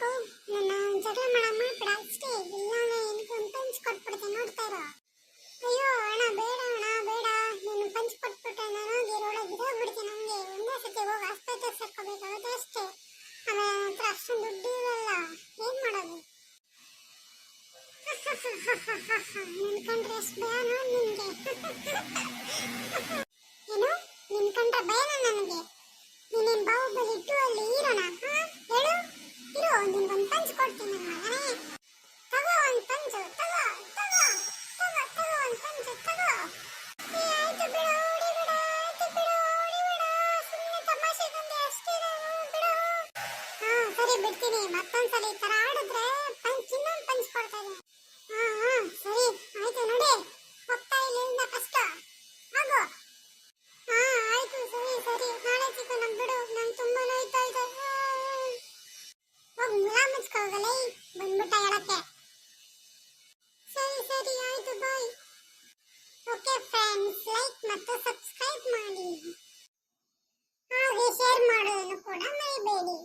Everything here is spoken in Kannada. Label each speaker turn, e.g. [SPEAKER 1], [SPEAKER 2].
[SPEAKER 1] ಜಗಳ ಮಾಡಕ್ ಮಾಡ್ಬೇಡ ಅಷ್ಟೇ. ಇಲ್ಲ ನಿನ್ಗೆ ಒಂದು ಪಂಚ್ ಕೊಟ್ಬಿಡ್ತೆ ನೋಡ್ತಾ ಇರೋ. ಅಯ್ಯೋ, ಅಣ್ಣ, ಬೇಡ ಅಣ್ಣ, ಬೇಡ. ನೀನು ಪಂಚ್ ಕೊಟ್ಬಿಟ್ರೆ ನಾನು ಗಿರೊಳಗೆ ಬಿದ್ದೋಗ್ಬಿಡ್ತೀನಿ ನನಗೆ ಒಂದೇ ಸತಿ ಹೋಗಿ. ಆಸ್ಪತ್ರೆ ಸೇರ್ಕೋಬೇಕಾಗುತ್ತೆ ಅಷ್ಟೇ. ಆಮೇಲೆ ನನ್ನ ಹತ್ರ ಅಷ್ಟೊಂದು ದುಡ್ಡು ಇರಲ್ಲ. ಏನು ಮಾಡೋದು? ನಿನ್ಕಂಡ್ರೆ ಎಷ್ಟು ಭಯ ನೋಡಿ ನಿನಗೆ. ಏನು? ನಿನ್ಕಂಡ್ರೆ ಭಯನ ನನಗೆ? ನೀನೇನ್ ಬಾಹುಬಲಿ ಇಟ್ಟು ಅಲ್ಲಿ ಹೀರೋನಾ ಹಾ ಹೇಳು ಇರು ನಿನ್ಗೊಂದು ಪಂಚ್ ಕೊಡ್ತೀನಿ ಮಗನೇ. ತಗೋ ಒಂದು ಪಂಚು, ತಗೋ ತಗೋ ತಗೋ ತಗೋ ಒಂದು ಪಂಚು, ತಗೋ. ಏ, ಆಯ್ತು ಬಿಡು ಹೊಡಿಬೇಡ ಆಯ್ತು ಬಿಡು ಹೊಡಿಬೇಡ ಸುಮ್ಮನೆ ತಮಾಷೆಗೊಂದೆ ಅಷ್ಟೇ ಅಷ್ಟಿರೋ ಬಿಡು. ಹಾ, ಸರಿ, ಬಿಡ್ತೀನಿ. ಮತ್ತೊಂದ್ಸಲ ಈ ತರ ಆಡಿದ್ರೆ ಪಂಚ್, ಇನ್ನೊಂದು ಪಂಚ್ ಕೊಡ್ತಾ ಹಾ ಹಾ, ಸರಿ, ಆಯ್ತು, ನೋಡಿ. ಹೋಗ್ತಾ ಇಲ್ಲಿಂದ ಫಸ್ಟ್ ಆಗು ಹಾ, ಆಯ್ತು, ಸರಿ ಸರಿ. ನಾಳೆ ಸಿಗೋಣ ಬಿಡು ನಂಗೆ ತುಂಬಾ ನೋಯ್ತಾ ಇದೆ ಬಂದ್ಬಿಟ್ಟ ಹೇಳಕ್ಕೆ ಸರಿ ಸರಿ ಆಯ್ತು ಬಾಯ್ ಓಕೆ ಫ್ರೆಂಡ್ಸ್ ಲೈಕ್ ಮತ್ತು ಸಬ್ಸ್ಕ್ರೈಬ್ ಮಾಡಿ ಹಾಗೆ ಶೇರ್ ಮಾಡೋದನ್ನು ಕೂಡ ಮರಿಬೇಡಿ